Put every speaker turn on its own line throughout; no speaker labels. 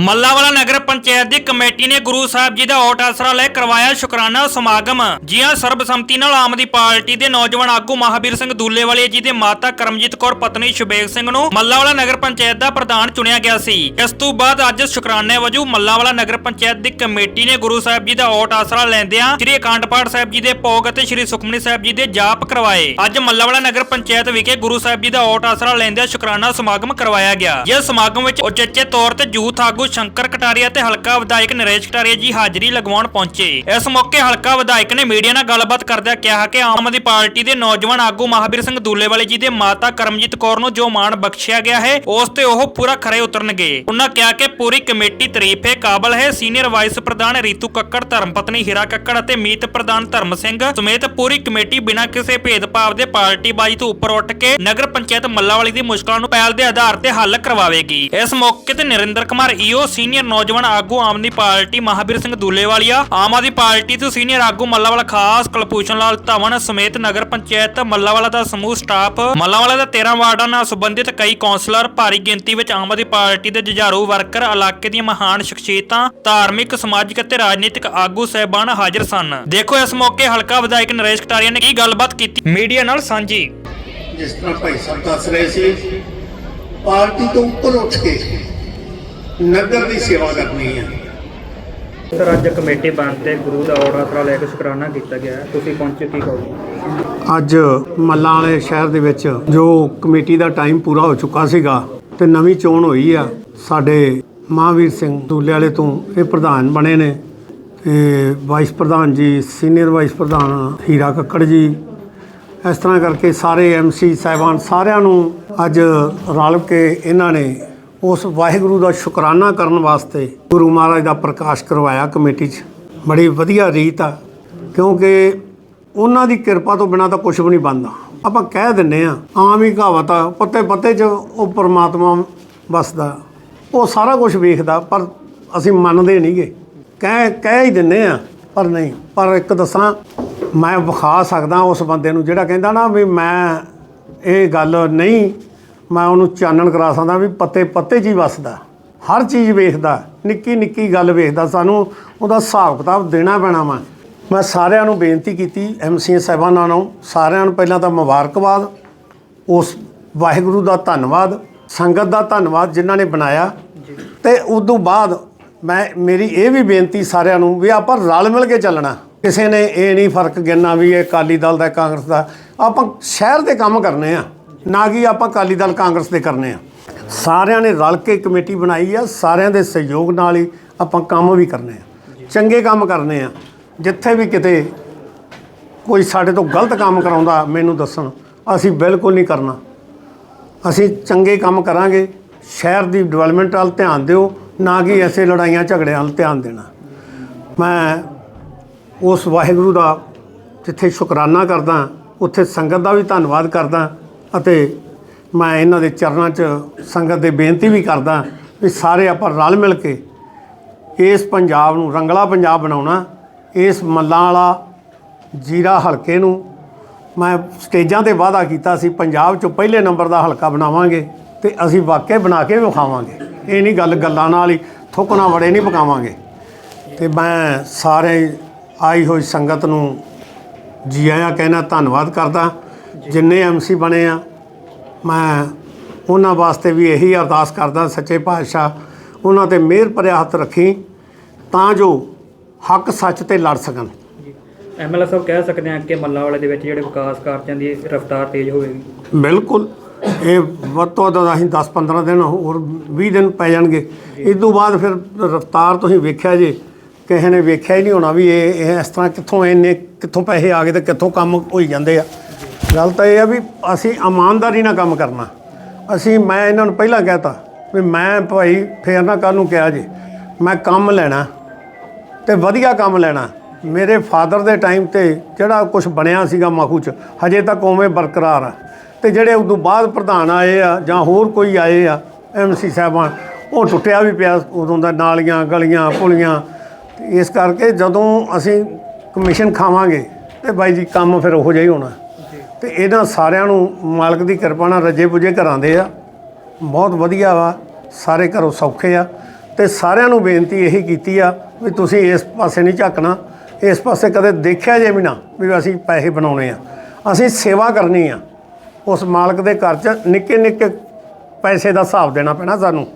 ਮੱਲਾਵਾਲਾ ਨਗਰ ਪੰਚਾਇਤ ਦੀ committee ਨੇ ਗੁਰੂ ਸਾਹਿਬ ਜੀ ਦਾ ਓਟ ਆਸਰਾ ਲੈ ਕਰਵਾਇਆ ਸ਼ੁਕਰਾਨਾ ਸਮਾਗਮ। ਜੀ ਸਰਬਸੰਮਤੀ ਨਾਲ ਆਮ ਆਦਮੀ ਪਾਰਟੀ ਦੇ ਨੌਜਵਾਨ ਆਗੂ ਮਹਾਵੀਰ ਸਿੰਘ ਦੂਲੇਵਾਲੇ ਜੀ ਦੇ ਮਾਤਾ ਕਰਮਜੀਤ ਕੌਰ, ਪਤਨੀ ਸ਼ੁਬੇਗ ਸਿੰਘ ਨੂੰ ਮੱਲਾਵਾਲਾ ਨਗਰ ਪੰਚਾਇਤ ਦਾ ਪ੍ਰਧਾਨ ਚੁਣਿਆ ਗਿਆ ਸੀ। ਇਸ ਤੋਂ ਬਾਅਦ ਅੱਜ ਸ਼ੁਕਰਾਨੇ ਵਜੋਂ ਮੱਲਾਵਾਲਾ ਨਗਰ ਪੰਚਾਇਤ ਦੀ ਕਮੇਟੀ ਨੇ ਗੁਰੂ ਸਾਹਿਬ ਜੀ ਦਾ ਓਟ ਆਸਰਾ ਲੈਂਦਿਆਂ ਸ੍ਰੀ ਅਖੰਡ ਪਾਠ ਸਾਹਿਬ ਜੀ ਦੇ ਭੋਗ ਅਤੇ ਸ੍ਰੀ ਸੁਖਮਨੀ ਸਾਹਿਬ ਜੀ ਦੇ ਜਾਪ ਕਰਵਾਏ। ਅੱਜ ਮੱਲਾਵਾਲਾ ਨਗਰ ਪੰਚਾਇਤ ਵਿਖੇ ਗੁਰੂ ਸਾਹਿਬ ਜੀ ਦਾ ਓਟ ਆਸਰਾ ਲੈਂਦਿਆਂ ਸ਼ੁਕਰਾਨਾ ਸਮਾਗਮ ਕਰਵਾਇਆ ਗਿਆ। ਇਸ ਸਮਾਗਮ ਵਿੱਚ ਉਚੇਚੇ ਤੌਰ ਤੇ ਯੂਥ ਆਗੂ ਸ਼ੰਕਰ ਕਟਾਰੀਆ ਤੇ ਹਲਕਾ ਵਿਧਾਇਕ ਨਰੇਸ਼ ਕਟਾਰੀਆ ਜੀ ਹਾਜ਼ਰੀ ਲਗਵਾਉਣ ਪਹੁੰਚੇ। ਇਸ ਮੌਕੇ ਹਲਕਾ ਵਿਧਾਇਕ ਨੇ ਮੀਡੀਆ ਨਾਲ ਗੱਲਬਾਤ ਕਰਦਿਆਂ ਕਿਹਾ ਕਿ ਆਮ ਆਦਮੀ ਪਾਰਟੀ ਦੇ ਨੌਜਵਾਨ ਆਗੂ ਮਹਾਵੀਰ ਸਿੰਘ ਦੂਲੇਵਾਲੇ ਜੀ ਦੇ ਮਾਤਾ ਕਰਮਜੀਤ ਕੌਰ ਨੂੰ ਜੋ ਮਾਣ ਬਖਸ਼ਿਆ ਗਿਆ ਹੈ, ਉਸ ਤੇ ਉਹ ਪੂਰਾ ਖਰੇ ਉਤਰਨਗੇ। ਉਹਨਾਂ ਕਿਹਾ ਕਿ ਪੂਰੀ ਕਮੇਟੀ ਤਾਰੀਫੇ ਕਾਬਲ ਹੈ। ਸੀਨੀਅਰ ਵਾਈਸ ਪ੍ਰਧਾਨ ਰੀਤੂ ਕੱਕੜ, ਧਰਮਪਤਨੀ ਹੀਰਾ ਕੱਕੜ ਅਤੇ ਮੀਤ ਪ੍ਰਧਾਨ ਧਰਮ ਸਿੰਘ ਸਮੇਤ ਪੂਰੀ ਕਮੇਟੀ ਬਿਨਾਂ ਕਿਸੇ ਭੇਦਭਾਵ ਦੇ ਪਾਰਟੀ ਬਾਜੀ ਤੋਂ ਉੱਪਰ ਉੱਠ ਕੇ ਨਗਰ ਪੰਚਾਇਤ ਮੱਲਾਵਾਲੀ ਦੀ ਮੁਸ਼ਕਲਾਂ ਨੂੰ ਪਹਿਲ ਦੇ ਆਧਾਰ ਤੇ ਹੱਲ ਕਰਵਾਵੇਗੀ। ਇਸ ਮੌਕੇ ਤੇ ਨਰਿੰਦਰ ਕੁਮਾਰ, ਈਓ ਸੀਨੀਅਰ ਨੌਜਵਾਨ ਆਗੂ ਆਮ ਆਦਮੀ ਪਾਰਟੀ ਮਹਾਵੀਰ ਸਿੰਘ ਦੂਲੇਵਾਲੀਆ ਆਮ ਆਦਮੀ ਪਾਰਟੀ ਤੋਂ ਸੀਨੀਅਰ ਆਗੂ ਮੱਲਾਵਾਲਾ ਖਾਸ ਕੁਲਭੂਸ਼ਣ ਲਾਲ ਧਵਨ ਸਮੇਤ ਨਗਰ ਪੰਚਾਇਤ ਮੱਲਾਵਾਲਾ ਦਾ ਸਮੂਹ ਸਟਾਫ, ਮੱਲਾਵਾਲਾ ਦਾ 13 ਵਾਰਡਾਂ ਨਾਲ ਸੰਬੰਧਿਤ ਕਈ ਕੌਂਸਲਰ ਭਾਰੀ ਗਿਣਤੀ ਵਿੱਚ ਆਮ ਆਦਮੀ ਪਾਰਟੀ ਦੇ ਜੁਝਾਰੂ ਵਰਕਰ ਇਲਾਕੇ ਦੀਆਂ ਮਹਾਨ ਸ਼ਖਸੀਅਤਾਂ, ਧਾਰਮਿਕ, ਸਮਾਜਿਕ ਅਤੇ ਰਾਜਨੀਤਿਕ ਆਗੂ ਸਹਿਬਾਨ ਹਾਜ਼ਰ ਸਨ। ਦੇਖੋ ਇਸ ਮੌਕੇ ਹਲਕਾ ਵਿਧਾਇਕ ਨਰੇਸ਼ ਕਟਾਰੀਆ ਨੇ ਕੀ ਗੱਲਬਾਤ ਕੀਤੀ। ਮੀਡੀਆ ਨਾਲ ਸਾਂਝੀ।
ਜਿਸ ਤਰ੍ਹਾਂ ਭਾਈ ਸਾਹਿਬ ਦੱਸ ਰਹੇ ਸੀ, ਪਾਰਟੀ ਤੋਂ ਉੱਪਰ ਉੱਠ ਕੇ ਨਗਰ ਦੀ ਸੇਵਾ ਕਰਨੀ ਹੈ।
ਸਰ ਅੱਜ ਕਮੇਟੀ ਬਣ ਤੇ ਗੁਰੂ ਦਾ ਔੜਾ ਆਸਰਾ ਲੈ ਕੇ ਸ਼ੁਕਰਾਨਾ ਕੀਤਾ ਗਿਆ। ਤੁਸੀਂ ਪਹੁੰਚੇ ਕੀ ਕਹੋਗੇ?
ਅੱਜ ਮੱਲਾਂ ਵਾਲੇ ਸ਼ਹਿਰ ਦੇ ਵਿੱਚ ਜੋ ਕਮੇਟੀ ਦਾ ਟਾਈਮ ਪੂਰਾ ਹੋ ਚੁੱਕਾ ਸੀਗਾ ਤੇ ਨਵੀਂ ਚੋਣ ਹੋਈ ਆ ਸਾਡੇ ਮਹਾਵੀਰ ਸਿੰਘ ਦੂਲੇ ਵਾਲੇ ਤੋਂ ਇਹ ਪ੍ਰਧਾਨ ਬਣੇ ਨੇ ਤੇ ਵਾਈਸ ਪ੍ਰਧਾਨ ਜੀ ਸੀਨੀਅਰ ਵਾਈਸ ਪ੍ਰਧਾਨ ਹੀਰਾ ਕੱਕੜ ਜੀ। ਇਸ ਤਰ੍ਹਾਂ ਕਰਕੇ ਸਾਰੇ ਐਮਸੀ ਸਾਹਿਬਾਨ ਸਾਰਿਆਂ ਨੂੰ ਅੱਜ ਰਲ ਕੇ ਇਹਨਾਂ ਨੇ ਉਸ ਵਾਹਿਗੁਰੂ ਦਾ ਸ਼ੁਕਰਾਨਾ ਕਰਨ ਵਾਸਤੇ ਗੁਰੂ ਮਹਾਰਾਜ ਦਾ ਪ੍ਰਕਾਸ਼ ਕਰਵਾਇਆ ਕਮੇਟੀ 'ਚ। ਬੜੀ ਵਧੀਆ ਰੀਤ ਆ, ਕਿਉਂਕਿ ਉਹਨਾਂ ਦੀ ਕਿਰਪਾ ਤੋਂ ਬਿਨਾ ਤਾਂ ਕੁਝ ਵੀ ਨਹੀਂ ਬਣਦਾ। ਆਪਾਂ ਕਹਿ ਦਿੰਨੇ ਆ, ਆਮ ਹੀ ਕਹਾਵਤ ਆ ਪੱਤੇ ਪੱਤੇ 'ਚ ਉਹ ਪਰਮਾਤਮਾ ਵਸਦਾ। ਉਹ ਸਾਰਾ ਕੁਝ ਵੇਖਦਾ, ਪਰ ਅਸੀਂ ਮੰਨਦੇ ਨਹੀਂਗੇ। ਕਹਿ ਕਹਿ ਹੀ ਦਿੰਨੇ ਆ, ਪਰ ਨਹੀਂ, ਪਰ ਇੱਕ ਦੱਸਾਂ, ਮੈਂ ਵਿਖਾ ਸਕਦਾ ਉਸ ਬੰਦੇ ਨੂੰ ਜਿਹੜਾ ਕਹਿੰਦਾ ਨਾ ਵੀ ਮੈਂ ਇਹ ਗੱਲ ਨਹੀਂ ਮੈਂ ਉਹਨੂੰ ਚਾਨਣ ਕਰਾ ਸਕਦਾ ਵੀ ਪੱਤੇ ਪੱਤੇ 'ਚ ਹੀ ਵਸਦਾ। ਹਰ ਚੀਜ਼ ਵੇਖਦਾ, ਨਿੱਕੀ ਨਿੱਕੀ ਗੱਲ ਵੇਖਦਾ, ਸਾਨੂੰ ਉਹਦਾ ਹਿਸਾਬ ਕਿਤਾਬ ਦੇਣਾ ਪੈਣਾ ਵਾ। ਮੈਂ ਸਾਰਿਆਂ ਨੂੰ ਬੇਨਤੀ ਕੀਤੀ ਐਮਸੀ ਸਾਹਿਬਾਨਾਂ ਨੂੰ, ਸਾਰਿਆਂ ਨੂੰ ਪਹਿਲਾਂ ਤਾਂ ਮੁਬਾਰਕਬਾਦ, ਉਸ ਵਾਹਿਗੁਰੂ ਦਾ ਧੰਨਵਾਦ, ਸੰਗਤ ਦਾ ਧੰਨਵਾਦ ਜਿਨ੍ਹਾਂ ਨੇ ਬਣਾਇਆ। ਤੇ ਤੋਂ ਬਾਅਦ ਮੈਂ, ਮੇਰੀ ਇਹ ਵੀ ਬੇਨਤੀ ਸਾਰਿਆਂ ਨੂੰ ਵੀ ਆਪਾਂ ਰਲ ਮਿਲ ਕੇ ਚੱਲਣਾ। ਕਿਸੇ ਨੇ ਇਹ ਨਹੀਂ ਫ਼ਰਕ ਗਿਣਨਾ ਵੀ ਇਹ ਅਕਾਲੀ ਦਲ ਦਾ, ਕਾਂਗਰਸ ਦਾ। ਆਪਾਂ ਸ਼ਹਿਰ ਦੇ ਕੰਮ ਕਰਨੇ ਆ। ਨਾ ਕਿ ਆਪਾਂ ਅਕਾਲੀ ਦਲ ਕਾਂਗਰਸ ਦੇ ਕਰਨੇ ਆ। ਸਾਰਿਆਂ ਨੇ ਰਲ ਕੇ ਕਮੇਟੀ ਬਣਾਈ ਆ, ਸਾਰਿਆਂ ਦੇ ਸਹਿਯੋਗ ਨਾਲ ਹੀ ਆਪਾਂ ਕੰਮ ਵੀ ਕਰਨੇ ਆ। ਚੰਗੇ ਕੰਮ ਕਰਨੇ ਆ। ਜਿੱਥੇ ਵੀ ਕਿਤੇ ਕੋਈ ਸਾਡੇ ਤੋਂ ਗਲਤ ਕੰਮ ਕਰਾਉਂਦਾ, ਮੈਨੂੰ ਦੱਸਣ, ਅਸੀਂ ਬਿਲਕੁਲ ਨਹੀਂ ਕਰਨਾ। ਅਸੀਂ ਚੰਗੇ ਕੰਮ ਕਰਾਂਗੇ, ਸ਼ਹਿਰ ਦੀ ਡਿਵੈਲਪਮੈਂਟ ਵੱਲ ਧਿਆਨ ਦਿਓ, ਨਾ ਕਿ ਐਸੇ ਲੜਾਈਆਂ, ਝਗੜਿਆਂ ਵੱਲ ਧਿਆਨ ਦੇਣਾ। ਮੈਂ ਉਸ ਵਾਹਿਗੁਰੂ ਦਾ ਜਿੱਥੇ ਸ਼ੁਕਰਾਨਾ ਕਰਦਾ, ਉੱਥੇ ਸੰਗਤ ਦਾ ਵੀ ਧੰਨਵਾਦ ਕਰਦਾ। ਅਤੇ ਮੈਂ ਇਹਨਾਂ ਦੇ ਚਰਨਾਂ 'ਚ ਸੰਗਤ ਦੇ ਬੇਨਤੀ ਵੀ ਕਰਦਾ ਵੀ ਸਾਰੇ ਆਪਾਂ ਰਲ ਮਿਲ ਕੇ ਇਸ ਪੰਜਾਬ ਨੂੰ ਰੰਗਲਾ ਪੰਜਾਬ ਬਣਾਉਣਾ, ਇਸ ਮੱਲਾਂ ਵਾਲਾ ਜੀਰਾ ਹਲਕੇ ਨੂੰ ਮੈਂ ਸਟੇਜਾਂ ਤੇ ਵਾਅਦਾ ਕੀਤਾ ਸੀ, ਪੰਜਾਬ 'ਚੋਂ ਪਹਿਲੇ ਨੰਬਰ ਦਾ ਹਲਕਾ ਬਣਾਵਾਂਗੇ ਤੇ ਅਸੀਂ ਵਾਕਿਆ ਬਣਾ ਕੇ ਵਿਖਾਵਾਂਗੇ। ਇਹ ਨਹੀਂ ਗੱਲ ਗੱਲਾਂ ਨਾਲ ਹੀ ਥੁੱਕਣਾ ਵੜੇ ਨਹੀਂ ਪਕਾਵਾਂਗੇ। ਤੇ ਮੈਂ ਸਾਰੇ ਆਈ ਹੋਈ ਸੰਗਤ ਨੂੰ ਜੀ ਆਇਆਂ ਕਹਿਣਾ ਧੰਨਵਾਦ ਕਰਦਾ। ਜਿੰਨੇ ਐਮਸੀ ਬਣੇ ਆ ਮੈਂ ਉਹਨਾਂ ਵਾਸਤੇ ਵੀ ਇਹੀ ਅਰਦਾਸ ਕਰਦਾ ਸੱਚੇ ਪਾਤਸ਼ਾਹ ਉਹਨਾਂ ਤੇ ਮਿਹਰ ਭਰਿਆ ਹੱਥ ਰੱਖੀ ਤਾਂ ਜੋ ਹੱਕ ਸੱਚ ਤੇ ਲੜ ਸਕਣ।
ਐਮਐਲਏ ਸਾਹਿਬ ਕਹਿ ਸਕਦੇ ਹਾਂ ਕਿ ਮੱਲਾ ਵਾਲੇ ਦੇ ਵਿੱਚ ਜਿਹੜੇ ਵਿਕਾਸ ਕਾਰਜਾਂ ਦੀ ਰਫ਼ਤਾਰ ਤੇਜ਼ ਹੋਵੇਗੀ।
ਬਿਲਕੁਲ। ਇਹ ਵੱਧ ਤੋਂ ਵੱਧ ਅਸੀਂ 10-15 ਦਿਨ ਹੋਰ 20 ਦਿਨ ਪੈ ਜਾਣਗੇ। ਇਸ ਤੋਂ ਬਾਅਦ ਫਿਰ ਰਫਤਾਰ ਤੁਸੀਂ ਵੇਖਿਆ ਜੇ ਕਿਸੇ ਨੇ ਵੇਖਿਆ ਹੀ ਨਹੀਂ ਹੋਣਾ ਵੀ ਇਹ ਇਹ ਇਸ ਤਰ੍ਹਾਂ ਕਿੱਥੋਂ ਇੰਨੇ ਕਿੱਥੋਂ ਪੈਸੇ ਆ ਗਏ ਤੇ ਕਿੱਥੋਂ ਕੰਮ ਹੋਈ ਜਾਂਦੇ ਆ। ਗੱਲ ਤਾਂ ਇਹ ਆ ਵੀ ਅਸੀਂ ਇਮਾਨਦਾਰੀ ਨਾਲ ਕੰਮ ਕਰਨਾ। ਅਸੀਂ ਮੈਂ ਇਹਨਾਂ ਨੂੰ ਪਹਿਲਾਂ ਕਹਿਤਾ ਵੀ ਮੈਂ ਭਾਈ ਫੇਰ ਨਾ ਕੱਲ ਨੂੰ ਕਿਹਾ ਜੇ, ਮੈਂ ਕੰਮ ਲੈਣਾ ਤੇ ਵਧੀਆ ਕੰਮ ਲੈਣਾ। ਮੇਰੇ ਫਾਦਰ ਦੇ ਟਾਈਮ ਤੇ ਜਿਹੜਾ ਕੁਝ ਬਣਿਆ ਸੀਗਾ ਮਾਖੂ ਚ, ਹਜੇ ਤੱਕ ਉਵੇਂ ਬਰਕਰਾਰ ਆ। ਤੇ ਜਿਹੜੇ ਉਦੋਂ ਬਾਅਦ ਪ੍ਰਧਾਨ ਆਏ ਆ ਜਾਂ ਹੋਰ ਕੋਈ ਆਏ ਆ ਐਮਸੀ ਸਾਹਿਬਾਨ, ਉਹ ਟੁੱਟਿਆ ਵੀ ਪਿਆ ਉਦੋਂ ਦਾ, ਨਾਲੀਆਂ, ਗਲੀਆਂ, ਪੁਲੀਆਂ। ਇਸ ਕਰਕੇ ਜਦੋਂ ਅਸੀਂ ਕਮਿਸ਼ਨ ਖਾਵਾਂਗੇ ਤੇ ਬਾਈ ਜੀ ਕੰਮ ਫਿਰ ਉਹੋ ਜਿਹਾ ਹੀ ਹੋਣਾ। ਤੇ ਇਹਨਾਂ ਸਾਰਿਆਂ ਨੂੰ ਮਾਲਕ ਦੀ ਕਿਰਪਾ ਨਾਲ ਰੱਜੇ ਪੁਜੇ ਘਰਾਂ ਦੇ ਆ। ਬਹੁਤ ਵਧੀਆ ਵਾ, ਸਾਰੇ ਘਰੋਂ ਸੌਖੇ ਆ। ਤੇ ਸਾਰਿਆਂ ਨੂੰ ਬੇਨਤੀ ਇਹੀ ਕੀਤੀ ਆ ਵੀ ਤੁਸੀਂ ਇਸ ਪਾਸੇ ਨਹੀਂ ਝਾਕਣਾ, ਇਸ ਪਾਸੇ ਕਦੇ ਦੇਖਿਆ ਜੇ ਵੀ ਨਾ ਵੀ ਅਸੀਂ ਪੈਸੇ ਬਣਾਉਣੇ ਆ। ਅਸੀਂ ਸੇਵਾ ਕਰਨੀ ਆ। ਉਸ ਮਾਲਕ ਦੇ ਘਰ 'ਚ ਨਿੱਕੇ ਨਿੱਕੇ ਪੈਸੇ ਦਾ ਹਿਸਾਬ ਦੇਣਾ ਪੈਣਾ ਸਾਨੂੰ।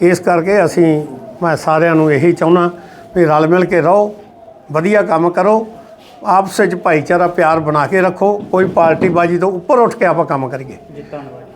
ਇਸ ਕਰਕੇ ਅਸੀਂ ਮੈਂ ਸਾਰਿਆਂ ਨੂੰ ਇਹੀ ਚਾਹੁੰਦਾ ਵੀ ਰਲ ਮਿਲ ਕੇ ਰਹੋ, ਵਧੀਆ ਕੰਮ ਕਰੋ। ਆਪਸ ਵਿੱਚ ਭਾਈਚਾਰਾ, ਪਿਆਰ ਬਣਾ ਕੇ ਰੱਖੋ। ਕੋਈ ਪਾਰਟੀਬਾਜ਼ੀ ਤੋਂ ਉੱਪਰ ਉੱਠ ਕੇ ਆਪਾਂ ਕੰਮ ਕਰੀਏ।
ਜੀ, ਧੰਨਵਾਦ।